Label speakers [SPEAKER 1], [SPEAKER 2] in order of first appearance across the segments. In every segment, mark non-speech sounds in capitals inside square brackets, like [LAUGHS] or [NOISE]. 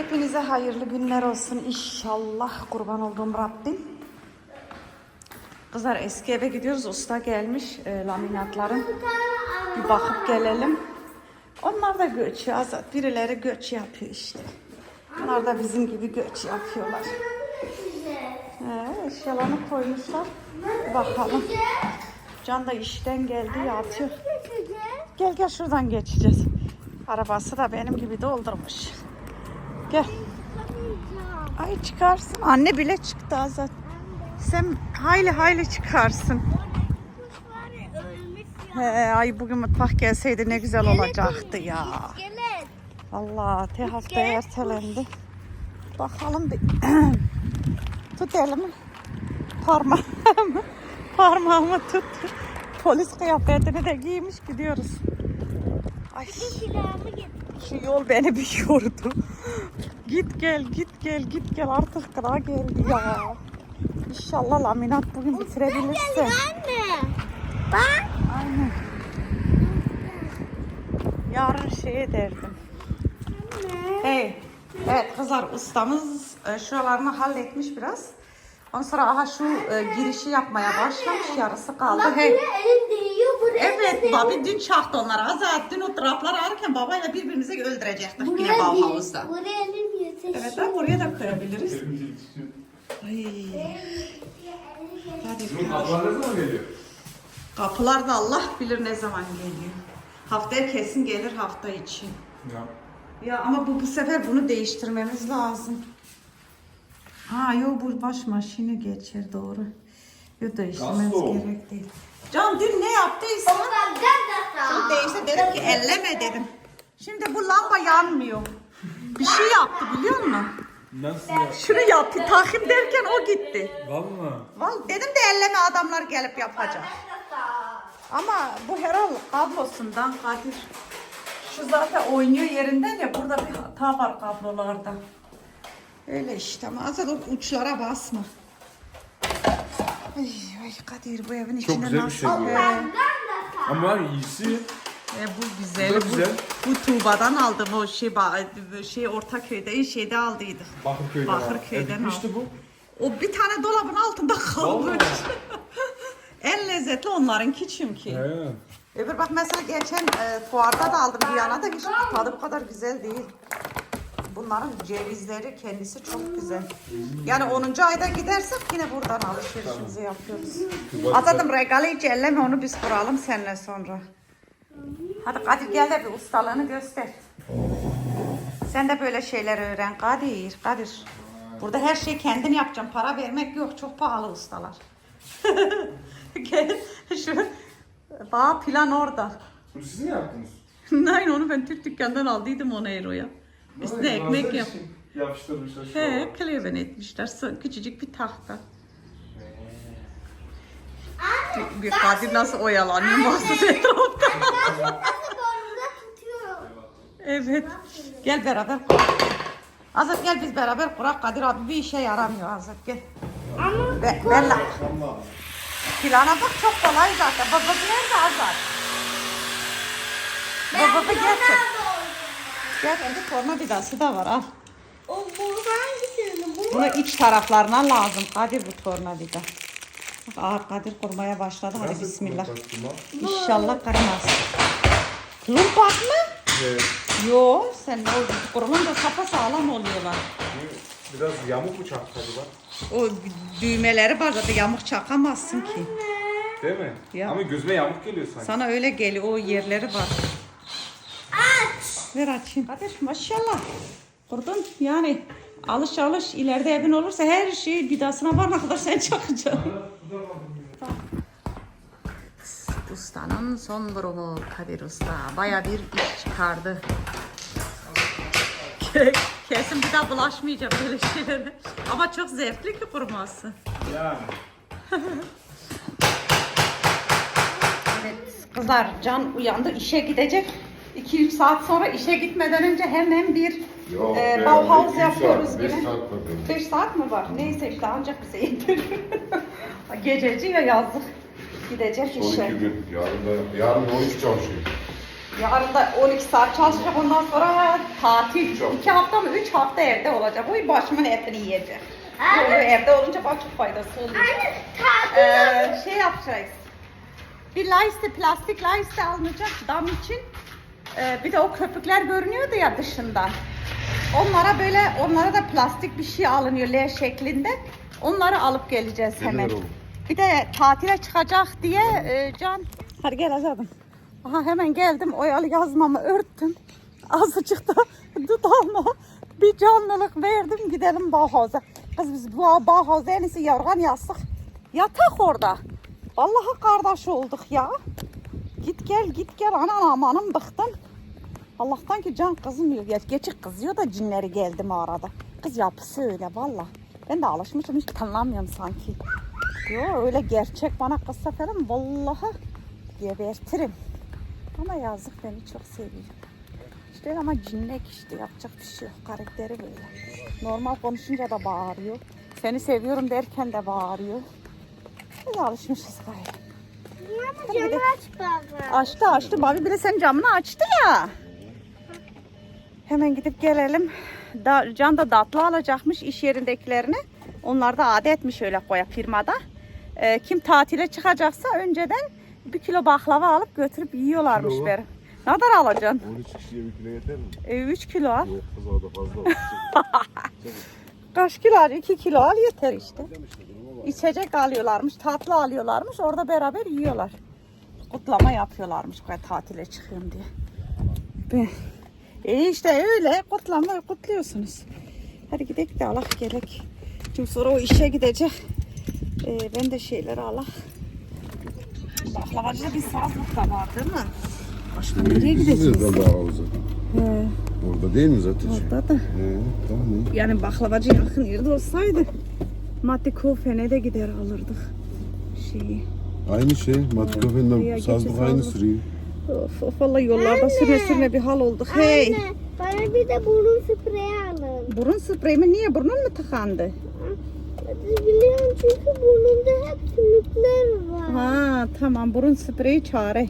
[SPEAKER 1] Hepinize hayırlı günler olsun inşallah kurban olduğum Rabbim. Kızlar eski eve gidiyoruz. Usta gelmiş e, laminatların. Bir bakıp gelelim. Onlar da göç azat. Birileri göç yapıyor işte. Onlar da bizim gibi göç yapıyorlar. He, eşyalarını koymuşlar. Bakalım. Can da işten geldi yatıyor. Gel gel şuradan geçeceğiz. Arabası da benim gibi doldurmuş. Gel. Ay çıkarsın. Anne bile çıktı Azat. Sen hayli hayli çıkarsın. He, ay bugün mutfak gelseydi ne güzel olacaktı ya. Allah te haftaya ertelendi. Bakalım bir. [CLEARS THROAT] tut elimi. Parmağımı. [LAUGHS] Parmağımı tut. Polis kıyafetini de giymiş gidiyoruz. Ay şu yol beni bir yordu. Git gel git gel git gel artık kıra geldi ya. İnşallah laminat bugün bitirebilirse.
[SPEAKER 2] Anne. Bak.
[SPEAKER 1] Aynen. Yarın şeye derdim. Hey. Evet kızlar ustamız e, şuralarını halletmiş biraz. Ondan sonra aha şu e, girişi yapmaya başlamış. Yarısı kaldı.
[SPEAKER 2] Bak
[SPEAKER 1] Hey.
[SPEAKER 2] buraya elim değiyor. Buraya
[SPEAKER 1] Evet, babi dün çaktı onları. Azat dün o trapları ararken babayla birbirimizi öldürecektik yine
[SPEAKER 2] Buraya değil.
[SPEAKER 1] Bauhaus'ta.
[SPEAKER 2] Buraya elim yetişiyor.
[SPEAKER 1] Evet, bak oraya da koyabiliriz. Ay. Hadi.
[SPEAKER 3] Bunun kapılar ne zaman geliyor?
[SPEAKER 1] Kapılar da Allah bilir ne zaman geliyor. Haftaya kesin gelir hafta içi.
[SPEAKER 3] Ya.
[SPEAKER 1] Ya ama bu bu sefer bunu değiştirmemiz lazım. Ha yok bu baş maşini geçer doğru. Yok değiştirmemiz
[SPEAKER 3] Nasıl?
[SPEAKER 1] gerek değil. Can dün ne yaptıysa Şimdi değişti dedim ki elleme dedim. Şimdi bu lamba yanmıyor. Bir şey yaptı biliyor musun?
[SPEAKER 3] Nasıl ya?
[SPEAKER 1] Şunu yaptı takım derken o gitti.
[SPEAKER 3] Valla.
[SPEAKER 1] Vallahi dedim de elleme adamlar gelip yapacak. Ama bu herhal kablosundan Kadir. Şu zaten oynuyor yerinden ya burada bir hata var kablolarda. Öyle işte ama azar o uçlara basma. Ay, ay Kadir bu evin içinde
[SPEAKER 3] güzel bir
[SPEAKER 1] nasıl?
[SPEAKER 3] şey bu.
[SPEAKER 1] Ee,
[SPEAKER 3] Ama iyisi.
[SPEAKER 1] e, bu güzel.
[SPEAKER 3] Bu da
[SPEAKER 1] Bu,
[SPEAKER 3] güzel.
[SPEAKER 1] bu Tuğba'dan aldım o şey, ba- şey Ortaköy'de şeyde aldıydık.
[SPEAKER 3] Bakırköy'den.
[SPEAKER 1] Bakırköy'den
[SPEAKER 3] E, bitmişti bu.
[SPEAKER 1] O bir tane dolabın altında kalmış. [LAUGHS] En lezzetli onlarınki çünkü.
[SPEAKER 3] He.
[SPEAKER 1] Öbür bak mesela geçen e, fuarda da aldım Viyana'da hiç tadı bu kadar güzel değil. Bunların cevizleri kendisi çok güzel. Yani 10. ayda gidersek yine buradan alışverişimizi yapıyoruz. Atadım regalı hiç elleme onu biz kuralım seninle sonra. Hadi Kadir gel de bir ustalığını göster. Sen de böyle şeyler öğren Kadir. Kadir. Burada her şeyi kendin yapacaksın. Para vermek yok. Çok pahalı ustalar. [LAUGHS] gel şu bağ plan orada.
[SPEAKER 3] Bunu siz mi yaptınız? [LAUGHS]
[SPEAKER 1] Nein onu ben Türk dükkanından aldıydım 10 euroya. Üstüne
[SPEAKER 3] Vay,
[SPEAKER 1] ekmek
[SPEAKER 3] nazar
[SPEAKER 1] yap.
[SPEAKER 3] Yapıştırmışlar şu
[SPEAKER 1] He,
[SPEAKER 3] an.
[SPEAKER 1] kleven etmişler. Sı- Küçücük bir tahta. Bir Kadir nasıl oyalanıyor mahsus etrafta. [LAUGHS]
[SPEAKER 2] Nasıl boynunda tutuyorum.
[SPEAKER 1] Evet. Gel beraber kurak. Azat gel biz beraber kurak. Kadir abi bir işe yaramıyor Azat gel.
[SPEAKER 2] Ama
[SPEAKER 1] Be, Bella.
[SPEAKER 3] Tamam.
[SPEAKER 1] Plana bak çok kolay zaten. Baba nerede Azat? Baba getir. Gel hadi torna vidası da var al.
[SPEAKER 2] O bu hangisinin? Bu
[SPEAKER 1] Bunu iç taraflarına lazım. Kadir bu tornavida. Bak Aa, Kadir kurmaya başladı. Hadi bismillah. İnşallah kırmaz. Lumpak mı?
[SPEAKER 3] Evet.
[SPEAKER 1] Yo, sen o kurulunca sapa sağlam oluyorlar.
[SPEAKER 3] Biraz yamuk mu çarptı acaba?
[SPEAKER 1] O düğmeleri zaten yamuk çakamazsın ki.
[SPEAKER 3] Değil mi?
[SPEAKER 1] Ya.
[SPEAKER 3] Ama gözüme yamuk geliyor sanki.
[SPEAKER 1] Sana öyle geliyor o yerleri var. Ver açayım. Kadir maşallah. Kurdun yani alış alış ileride evin olursa her şey vidasına varana kadar sen çakacaksın. Ustanın son durumu Kadir Usta. Baya bir iş çıkardı. Kesin bir daha bulaşmayacağım böyle şeylere. Ama çok zevkli ki kurması.
[SPEAKER 3] Yani.
[SPEAKER 1] Evet kızlar Can uyandı işe gidecek. 2-3 saat sonra işe gitmeden önce hemen bir
[SPEAKER 4] Yok
[SPEAKER 1] e, Bauhaus yapıyoruz
[SPEAKER 4] saat, beş
[SPEAKER 1] yine.
[SPEAKER 4] saat var benim.
[SPEAKER 1] 5 saat mi var? Neyse işte ancak bize yeter. [LAUGHS] Gececi ya yazdık. Gidecek
[SPEAKER 4] Son
[SPEAKER 1] işe.
[SPEAKER 4] iki gün. Yarın da, yarın da 12 çalışıyor.
[SPEAKER 1] Yarın da 12 saat çalışacak ondan sonra tatil. 2 hafta mı 3 hafta evde olacak. Uy başımın etini yiyecek. Böyle evde olunca bak çok faydası oluyor.
[SPEAKER 2] Anne tatil
[SPEAKER 1] Ee, şey yapacağız. Bir laiste, plastik laiste alınacak dam için. Ee, bir de o köpükler görünüyordu ya dışından. Onlara böyle, onlara da plastik bir şey alınıyor L şeklinde. Onları alıp geleceğiz hemen.
[SPEAKER 4] oğlum.
[SPEAKER 1] Bir de tatile çıkacak diye e, Can... Hadi gel Azad'ım. Aha hemen geldim. Oyalı yazmamı örttüm. Azıcık da [LAUGHS] dudağıma bir canlılık verdim. Gidelim Bauhaus'a. Kız biz bu Bauhaus'a en iyisi yorgan yastık. Yatak orada. Vallahi kardeş olduk ya. Git gel git gel anan amanım bıktım. Allah'tan ki can kızmıyor. Geç, geçik kızıyor da cinleri geldi mi arada. Kız yapısı öyle valla. Ben de alışmışım hiç tanımıyorum sanki. Yo öyle gerçek bana kızsa falan vallahi gebertirim. Ama yazık beni çok seviyor. İşte ama cinnek işte yapacak bir şey yok. Karakteri böyle. Normal konuşunca da bağırıyor. Seni seviyorum derken de bağırıyor. Biz alışmışız gayrı.
[SPEAKER 2] Ama camı aç baba.
[SPEAKER 1] Açtı açtı. Babi bile senin camını açtı ya. Hemen gidip gelelim. Da, Can da datlı alacakmış iş yerindekilerini. Onlar da adetmiş öyle koya firmada. Ee, kim tatile çıkacaksa önceden bir kilo baklava alıp götürüp yiyorlarmış
[SPEAKER 4] Kilo
[SPEAKER 1] benim. Ne kadar alacaksın?
[SPEAKER 4] 13 kişiye bir kilo yeter mi?
[SPEAKER 1] E, 3 kilo al.
[SPEAKER 4] Yok kız o da fazla olur. [LAUGHS]
[SPEAKER 1] Kaç kilo al? 2 kilo al yeter işte. İçecek alıyorlarmış, tatlı alıyorlarmış. Orada beraber yiyorlar. Kutlama yapıyorlarmış ben tatile çıkıyorum diye. Ben... E işte öyle kutlama kutluyorsunuz. Hadi gidelim de Allah gerek. Çünkü sonra o işe gidecek. E, ben de şeyleri Allah. Baklavacıda bir sazlık da var değil mi? Başka nereye gideceğiz? He,
[SPEAKER 4] Orada değil mi zaten?
[SPEAKER 1] orada da.
[SPEAKER 4] He, tamam?
[SPEAKER 1] Yani baklavacı yakın yerde olsaydı Matti Kofen'e de gider alırdık şeyi.
[SPEAKER 4] Aynı şey. Kafenden
[SPEAKER 1] geçiş
[SPEAKER 4] sazlık aynı sürüyor.
[SPEAKER 1] Of of valla yollarda sürme sürme bir hal olduk. Hey.
[SPEAKER 2] Anne bana bir de burun spreyi alın.
[SPEAKER 1] Burun spreyimi niye burnun mu tıkandı?
[SPEAKER 2] Biliyorum çünkü burnumda hep sümükler var.
[SPEAKER 1] Ha tamam burun spreyi çare.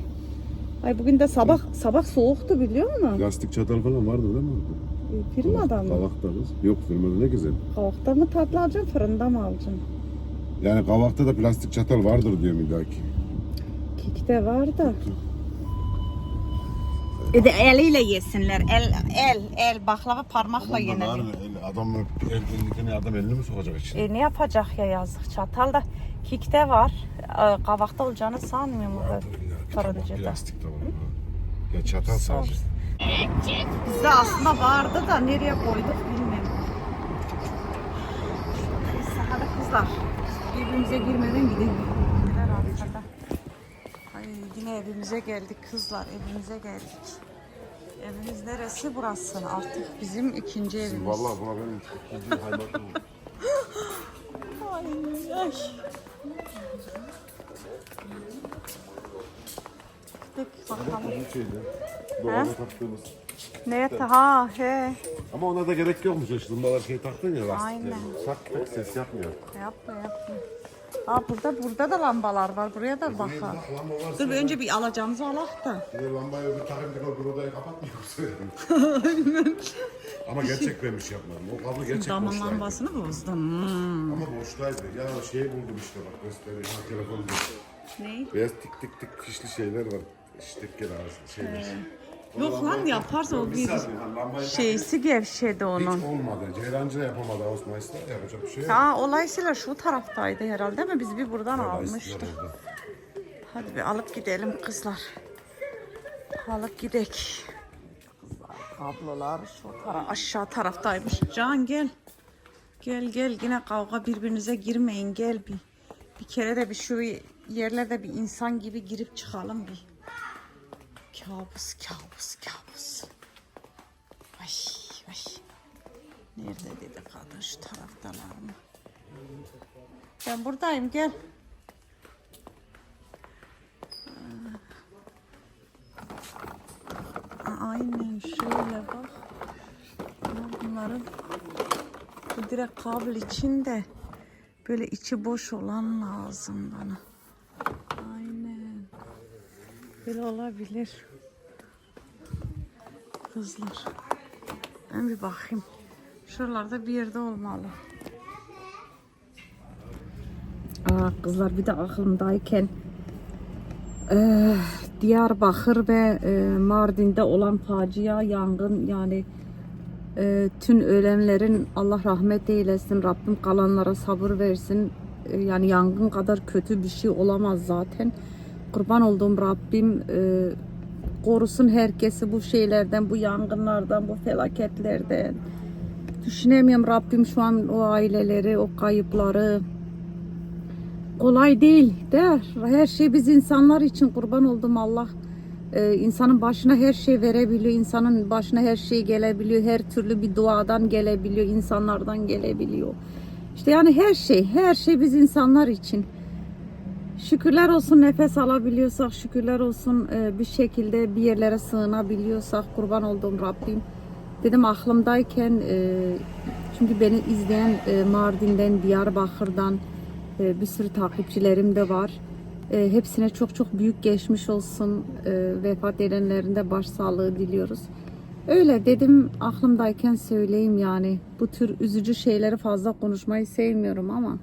[SPEAKER 1] Ay bugün de sabah sabah soğuktu biliyor musun?
[SPEAKER 4] Plastik çatal falan vardı değil mi?
[SPEAKER 1] E, Firmada mı?
[SPEAKER 4] Yok firmada ne güzel.
[SPEAKER 1] Kavakta mı tatlı alacaksın fırında mı alacaksın?
[SPEAKER 4] Yani kavakta da plastik çatal vardır diyorum illaki.
[SPEAKER 1] Kikte var da. E de eliyle yesinler. El el el baklava parmakla yenilir.
[SPEAKER 4] Adam elindekini adam elini mi sokacak içine?
[SPEAKER 1] E ne yapacak ya yazık çatal da kikte var. E, kavakta olacağını sanmıyorum bu fırıncıda.
[SPEAKER 4] Plastik de var. Ya çatal sadece.
[SPEAKER 1] Bizde aslında vardı da nereye koyduk bilmiyorum. Neyse hadi kızlar. Birbirimize girmeden gidelim. Neler arkada. Ay yine evimize geldik kızlar. Evimize geldik. Evimiz neresi burası? Artık bizim ikinci evimiz.
[SPEAKER 4] Vallahi buna benim ikinci haymatım. [LAUGHS]
[SPEAKER 1] Ay, ay. Gittik bakalım.
[SPEAKER 4] Bu şeydi. Doğada taktığımız.
[SPEAKER 1] Neye ta- ha he.
[SPEAKER 4] Ama ona da gerek yokmuş. O zımbalar şey taktın ya lastikleri.
[SPEAKER 1] Aynen.
[SPEAKER 4] Sak tak ses yapmıyor.
[SPEAKER 1] Yapma yapma. Aa burada burada da lambalar var. Buraya da bakalım.
[SPEAKER 4] Bak lamba var.
[SPEAKER 1] Dur bir önce bir alacağımızı alak da.
[SPEAKER 4] Bir lambayı öbür takayım bir bir odayı kapatmıyor? [LAUGHS] Ama gerçek bir şey yapmadım. O kablo gerçek
[SPEAKER 1] Damın
[SPEAKER 4] boştaydı.
[SPEAKER 1] lambasını bozdun. Hmm.
[SPEAKER 4] Ama boştaydı. Ya şey buldum işte bak göstereyim. Ha telefonda.
[SPEAKER 1] Ne?
[SPEAKER 4] Beyaz tik tik tik fişli şeyler var. İşte arası şeyler.
[SPEAKER 1] Yok lan yaparsa o bir şeysi gevşedi
[SPEAKER 4] Hiç
[SPEAKER 1] onun.
[SPEAKER 4] olmadı. Ceylancı da yapamadı Ağustos'ta. Yapacak bir şey yok.
[SPEAKER 1] Ha olaysıyla şu taraftaydı herhalde ama biz bir buradan almıştık. Hadi bir alıp gidelim kızlar. Alıp gidek. Kızlar kablolar şu taraf aşağı taraftaymış. Can gel. Gel gel yine kavga birbirinize girmeyin gel bir. Bir kere de bir şu yerlerde bir insan gibi girip çıkalım bir. Kabus kabus kabus. Ay ay. Nerede dedi kadın şu taraftalar mı? Ben buradayım gel. Aynen şöyle bak. Bunların bu direkt kabul için de böyle içi boş olan lazım bana. Böyle olabilir. kızlar. Ben bir bakayım. Şuralarda bir yerde olmalı. Aa, kızlar bir de aklımdayken eee, Diyarbakır ve eee, Mardin'de olan facia yangın yani eee, tüm ölenlerin Allah rahmet eylesin Rabbim kalanlara sabır versin Eee, yani yangın kadar kötü bir şey olamaz zaten kurban olduğum Rabbim eee, korusun herkesi bu şeylerden bu yangınlardan bu felaketlerden düşünemiyorum Rabbim şu an o aileleri o kayıpları kolay değil de her şey biz insanlar için kurban oldum Allah. Ee, insanın başına her şey verebiliyor insanın başına her şey gelebiliyor her türlü bir duadan gelebiliyor insanlardan gelebiliyor işte yani her şey her şey biz insanlar için şükürler olsun nefes alabiliyorsak şükürler olsun e, bir şekilde bir yerlere sığınabiliyorsak kurban olduğum Rabbim dedim aklımdayken e, çünkü beni izleyen e, Mardin'den Diyarbakır'dan bir sürü takipçilerim de var. Hepsine çok çok büyük geçmiş olsun. Vefat edenlerin de başsağlığı diliyoruz. Öyle dedim aklımdayken söyleyeyim yani. Bu tür üzücü şeyleri fazla konuşmayı sevmiyorum ama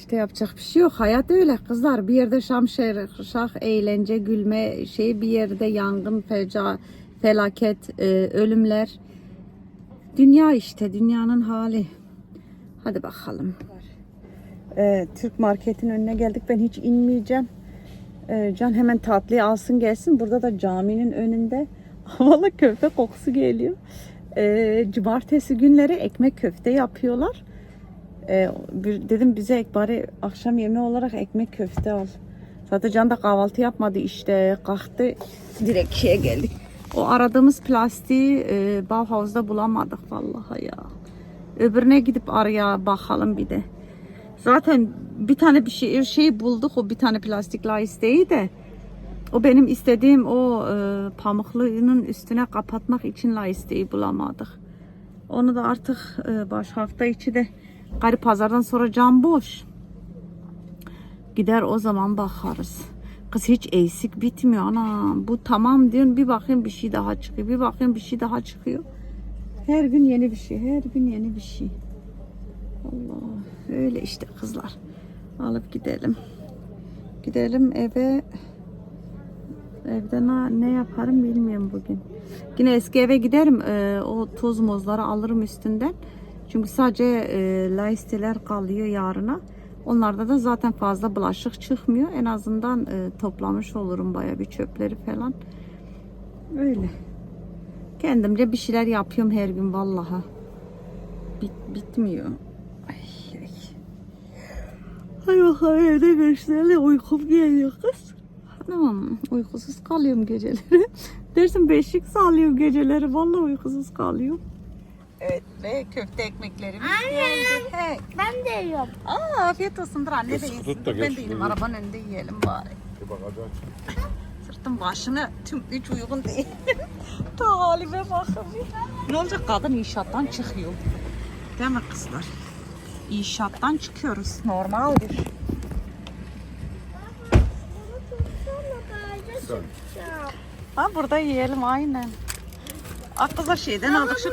[SPEAKER 1] işte yapacak bir şey yok. Hayat öyle kızlar. Bir yerde şam şah, eğlence, gülme şey bir yerde yangın, feca, felaket, e, ölümler. Dünya işte dünyanın hali. Hadi bakalım. Ee, Türk marketin önüne geldik. Ben hiç inmeyeceğim. Ee, Can hemen tatlıyı alsın gelsin. Burada da caminin önünde [LAUGHS] havalı köfte kokusu geliyor. Ee, cumartesi günleri ekmek köfte yapıyorlar. Ee, bir, dedim bize ek bari akşam yemeği olarak ekmek köfte al. Zaten Can da kahvaltı yapmadı işte kalktı direkt şeye geldik. O aradığımız plastiği e, Bauhaus'da bulamadık vallahi ya. Öbürüne gidip araya bakalım bir de. Zaten bir tane bir şey, şey bulduk o bir tane plastik laisteyi de. O benim istediğim o e, pamuklunun üstüne kapatmak için laisteyi bulamadık. Onu da artık e, baş hafta içi de gari pazardan sonra cam boş. Gider o zaman bakarız. Kız hiç eksik bitmiyor ana. Bu tamam diyorsun bir bakayım bir şey daha çıkıyor. Bir bakayım bir şey daha çıkıyor. Her gün yeni bir şey. Her gün yeni bir şey. Allah öyle işte kızlar. Alıp gidelim. Gidelim eve. Evde ne, ne yaparım bilmiyorum bugün. Yine eski eve giderim. Ee, o toz mozları alırım üstünden. Çünkü sadece e, laisteler kalıyor yarına. Onlarda da zaten fazla bulaşık çıkmıyor. En azından e, toplamış olurum baya bir çöpleri falan. Öyle. Kendimce bir şeyler yapıyorum her gün vallaha. Bit, bitmiyor. Ay, ay. Hay bakalım evde gösterelim. Uykum geliyor kız. Anam uykusuz kalıyorum geceleri. [LAUGHS] Dersin beşik sağlıyorum geceleri. Vallahi uykusuz kalıyorum. Evet ve köfte ekmeklerimiz geldi. He.
[SPEAKER 2] Ben de yiyorum.
[SPEAKER 1] Aa, afiyet olsun. Dur anne de
[SPEAKER 4] Tut
[SPEAKER 1] yesin.
[SPEAKER 4] da
[SPEAKER 1] Ben
[SPEAKER 4] geç
[SPEAKER 1] de yiyeyim. Arabanın önünde yiyelim bari.
[SPEAKER 4] Bir bak hadi aç.
[SPEAKER 1] Sırtım başını tüm hiç uygun değil. [LAUGHS] Ta halime bakın. Ne olacak kadın inşaattan çıkıyor. Değil mi kızlar? İnşaattan çıkıyoruz. Normaldir.
[SPEAKER 4] Sen.
[SPEAKER 1] Ha burada yiyelim aynen. Aa, kızlar şeyden aldık şu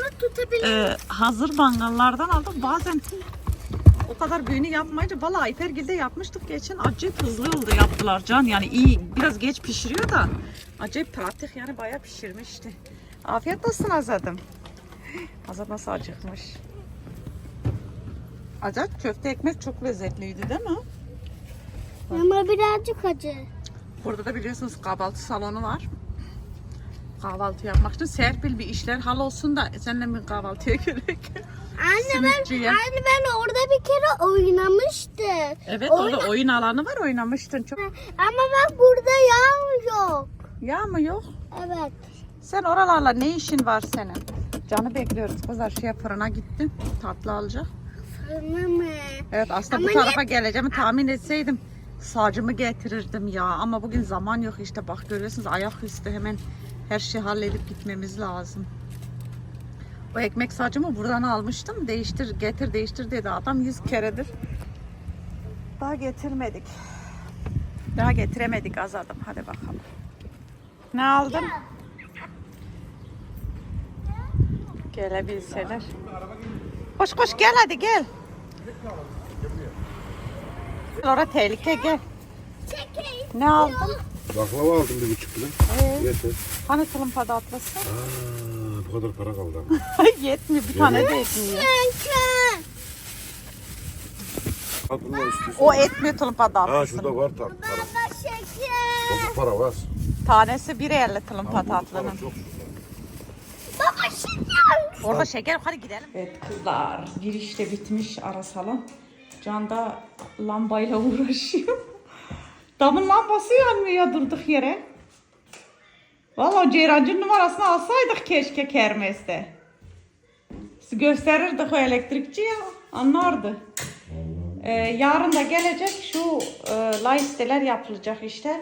[SPEAKER 1] e, hazır mangallardan aldık. Bazen o kadar büyüğünü yapmayınca valla Ayfergil'de yapmıştık geçen acayip hızlı oldu yaptılar can yani iyi biraz geç pişiriyor da acayip pratik yani bayağı pişirmişti. Afiyet olsun Azad'ım. Azad nasıl acıkmış. Azad köfte ekmek çok lezzetliydi değil mi?
[SPEAKER 2] Ama birazcık acı.
[SPEAKER 1] Burada da biliyorsunuz kahvaltı salonu var. Kahvaltı yapmak için Serpil bir işler hal olsun da seninle bir kahvaltıya [LAUGHS] gerek.
[SPEAKER 2] Anne ben,
[SPEAKER 1] Simitçiye.
[SPEAKER 2] anne ben orada bir kere oynamıştım.
[SPEAKER 1] Evet
[SPEAKER 2] Oyna-
[SPEAKER 1] orada oyun alanı var oynamıştın çok.
[SPEAKER 2] Ama bak burada yağ yok.
[SPEAKER 1] Ya mı yok?
[SPEAKER 2] Evet.
[SPEAKER 1] Sen oralarla ne işin var senin? Canı bekliyoruz kızlar şey fırına gitti tatlı alacak.
[SPEAKER 2] Fırına mı?
[SPEAKER 1] Evet aslında
[SPEAKER 2] Ama
[SPEAKER 1] bu tarafa geleceğimi tahmin etseydim sacımı getirirdim ya ama bugün zaman yok işte bak görüyorsunuz ayaküstü hemen her şeyi halledip gitmemiz lazım. O ekmek sacımı buradan almıştım. Değiştir, getir, değiştir dedi adam yüz keredir. Daha getirmedik. Daha getiremedik azadım. Hadi bakalım. Ne aldın? Gelebilseler. Koş koş gel hadi gel. Orada tehlike gel. Ne aldın?
[SPEAKER 4] Baklava aldım bir buçuk kilo. Yeter.
[SPEAKER 1] Hani tulumpa tatlısı?
[SPEAKER 4] Aa, bu kadar para kaldı ama. [LAUGHS]
[SPEAKER 1] Yetmiyor bir tane de etmiyor.
[SPEAKER 2] Çekil.
[SPEAKER 4] Bak bunlar istiyorsun.
[SPEAKER 1] O etmiyor tulumpa
[SPEAKER 4] Ha şurada var para.
[SPEAKER 2] Baba çekil.
[SPEAKER 4] Bozuk para var.
[SPEAKER 1] Tanesi 1.50 tulumpa
[SPEAKER 4] Bozuk para
[SPEAKER 1] tatlının.
[SPEAKER 4] çok.
[SPEAKER 2] Baba çekil.
[SPEAKER 1] Orada şeker hadi gidelim. Evet kızlar girişte bitmiş ara salon. Can da lambayla [LAUGHS] uğraşıyor. Damın lambası yanmıyor durduk yere. Vallahi Ceyrancı'nın numarasını alsaydık keşke kermeste. Gösterirdik o elektrikçiye anlardı. Ee, yarın da gelecek şu e, listeler yapılacak işte.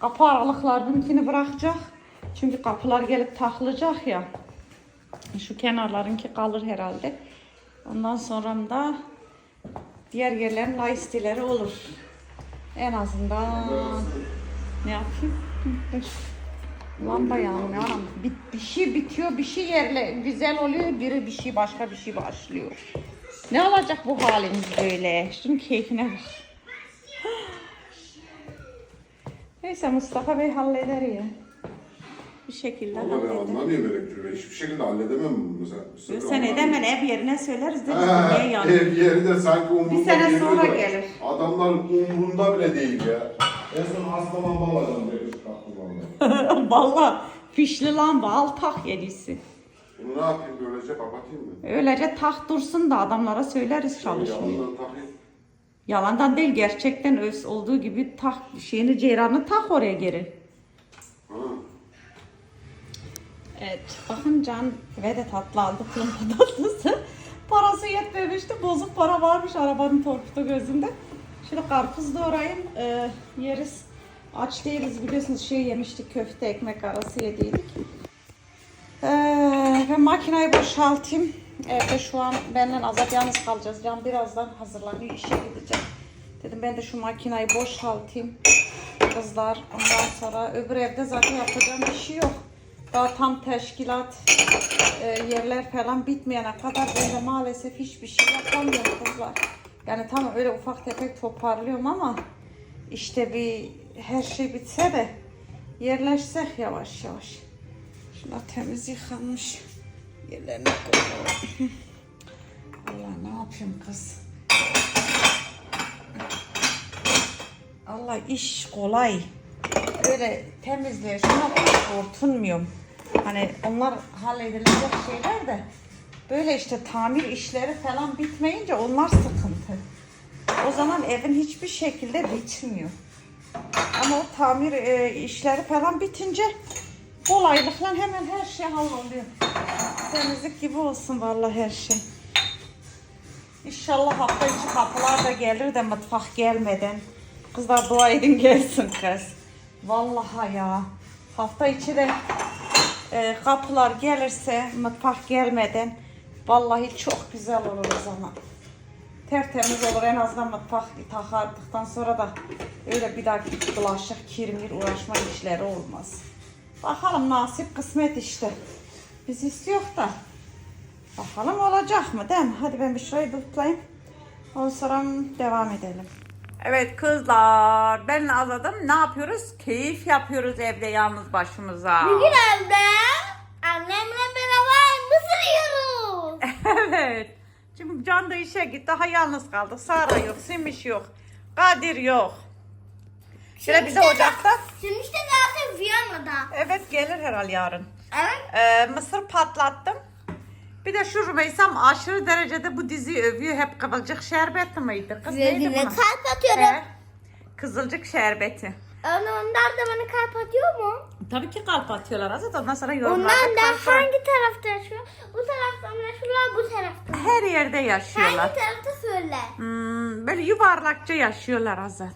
[SPEAKER 1] Kapı aralıklarınkini bırakacak. Çünkü kapılar gelip takılacak ya. Şu kenarlarınki kalır herhalde. Ondan sonra da diğer yerlerin laistileri olur. En azından ne yapayım? Lamba yanmıyor. anam. Bir, bir şey bitiyor, bir şey yerle güzel oluyor, biri bir şey başka bir şey başlıyor. Ne olacak bu halimiz böyle? Şunun keyfine bak. Neyse Mustafa Bey halleder ya. Bir şekilde
[SPEAKER 4] Ama ben
[SPEAKER 1] halleder.
[SPEAKER 4] anlamıyorum elektriği. Hiçbir şekilde halledemem mesela
[SPEAKER 1] Sen
[SPEAKER 4] anlamıyorum.
[SPEAKER 1] edemen ev yerine söyleriz değil mi?
[SPEAKER 4] Ha,
[SPEAKER 1] Niye
[SPEAKER 4] ev yeri de sanki umurunda
[SPEAKER 1] Bir sene
[SPEAKER 4] değil
[SPEAKER 1] sonra
[SPEAKER 4] de.
[SPEAKER 1] gelir.
[SPEAKER 4] Adamlar umurunda bile değil ya. En son hasta lamba alacağım diye kalktım [LAUGHS] valla.
[SPEAKER 1] Fişli lamba al tak yedisi.
[SPEAKER 4] Bunu ne yapayım böylece kapatayım mı?
[SPEAKER 1] Öylece tak dursun da adamlara söyleriz çalışmıyor.
[SPEAKER 4] Yalandan takayım.
[SPEAKER 1] Yalandan değil gerçekten öz olduğu gibi tak şeyini ceyranı tak oraya geri.
[SPEAKER 4] Ha.
[SPEAKER 1] Evet bakın Can ve de tatlı aldı kulumpa tatlısı. [LAUGHS] Parası yetmemişti bozuk para varmış arabanın torpido gözünde. Şimdi karpuz doğrayayım e, yeriz. Aç değiliz biliyorsunuz şey yemiştik köfte ekmek arası yediydik. Ee, ben makinayı boşaltayım. Evde şu an benden azat yalnız kalacağız. Can birazdan hazırlanıyor işe gidecek. Dedim ben de şu makinayı boşaltayım. Kızlar ondan sonra öbür evde zaten yapacağım bir şey yok. Daha tam teşkilat e, yerler falan bitmeyene kadar ben de maalesef hiçbir şey yapamıyorum kızlar. Yani tamam öyle ufak tefek toparlıyorum ama işte bir her şey bitse de yerleşsek yavaş yavaş. Şuna temiz yıkanmış yerlerine koyalım. [LAUGHS] Allah ne yapayım kız. Allah iş kolay. Öyle temizliğe şuna kortunmuyorum. Hani onlar halledilecek şeyler de böyle işte tamir işleri falan bitmeyince onlar sıkıntı. O zaman evin hiçbir şekilde bitmiyor. Ama o tamir e, işleri falan bitince kolaylıkla hemen her şey halloluyor. Temizlik gibi olsun vallahi her şey. İnşallah hafta içi kapılar da gelir de mutfak gelmeden. Kızlar dua edin gelsin kız. Vallahi ya. Hafta içi de e, kapılar gelirse mutfak gelmeden vallahi çok güzel olur o zaman. Tertemiz olur en azından mutfak takardıktan sonra da öyle bir daha bulaşık, kirmir uğraşma işleri olmaz. Bakalım nasip kısmet işte. Biz istiyor da. Bakalım olacak mı değil mi? Hadi ben bir şurayı tutayım. Ondan sonra devam edelim. Evet kızlar ben Azad'ım ne yapıyoruz? Keyif yapıyoruz evde yalnız başımıza.
[SPEAKER 2] Bugün evde annemle beraber mısır yiyoruz. [LAUGHS]
[SPEAKER 1] evet. Şimdi Can da işe gitti. Daha yalnız kaldık. Sara yok, Simiş yok. Kadir yok. Şöyle bize ocakta.
[SPEAKER 2] Şimdi işte zaten Viyana'da.
[SPEAKER 1] Evet gelir herhal yarın.
[SPEAKER 2] Evet.
[SPEAKER 1] Ee, mısır patlattım. Bir de şu Rümeysam aşırı derecede bu diziyi övüyor. Hep kıvılcık şerbeti miydi? Kız neydi
[SPEAKER 2] Gözüne
[SPEAKER 1] buna?
[SPEAKER 2] kalp atıyorum.
[SPEAKER 1] He. Kızılcık şerbeti.
[SPEAKER 2] Onlar da bana kalp atıyor mu?
[SPEAKER 1] Tabii ki kalp atıyorlar Azat. Ondan sonra yorumlarda
[SPEAKER 2] Onlar da
[SPEAKER 1] kalp var.
[SPEAKER 2] hangi tarafta yaşıyor? Bu tarafta mı yaşıyorlar, bu tarafta mı?
[SPEAKER 1] Her yerde yaşıyorlar.
[SPEAKER 2] Hangi tarafta söyle.
[SPEAKER 1] Hmm, böyle yuvarlakça yaşıyorlar Azat.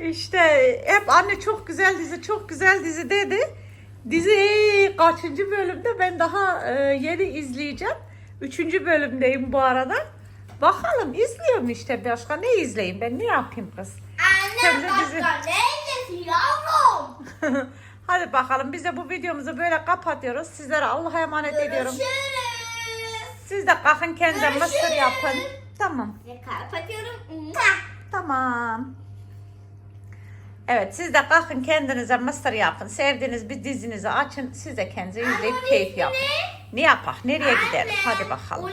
[SPEAKER 1] [LAUGHS] İşte hep anne çok güzel dizi, çok güzel dizi dedi. Dizi kaçıncı bölümde ben daha e, yeni izleyeceğim. Üçüncü bölümdeyim bu arada. Bakalım izliyorum işte başka ne izleyeyim ben ne yapayım kız.
[SPEAKER 2] Anne
[SPEAKER 1] Kendi
[SPEAKER 2] başka
[SPEAKER 1] dizi.
[SPEAKER 2] ne izlesin yavrum? [LAUGHS]
[SPEAKER 1] Hadi bakalım biz de bu videomuzu böyle kapatıyoruz. Sizlere Allah'a emanet ediyorum.
[SPEAKER 2] Görüşürüz.
[SPEAKER 1] Siz de kalkın kendinize mısır
[SPEAKER 2] Görüşürüz.
[SPEAKER 1] yapın. Tamam.
[SPEAKER 2] Ve kapatıyorum.
[SPEAKER 1] Tamam. Evet siz de kalkın kendinize mısır yapın. Sevdiğiniz bir dizinizi açın. Siz de kendinize izleyip keyif yapın. Ne yapak? Nereye gidelim? Hadi bakalım.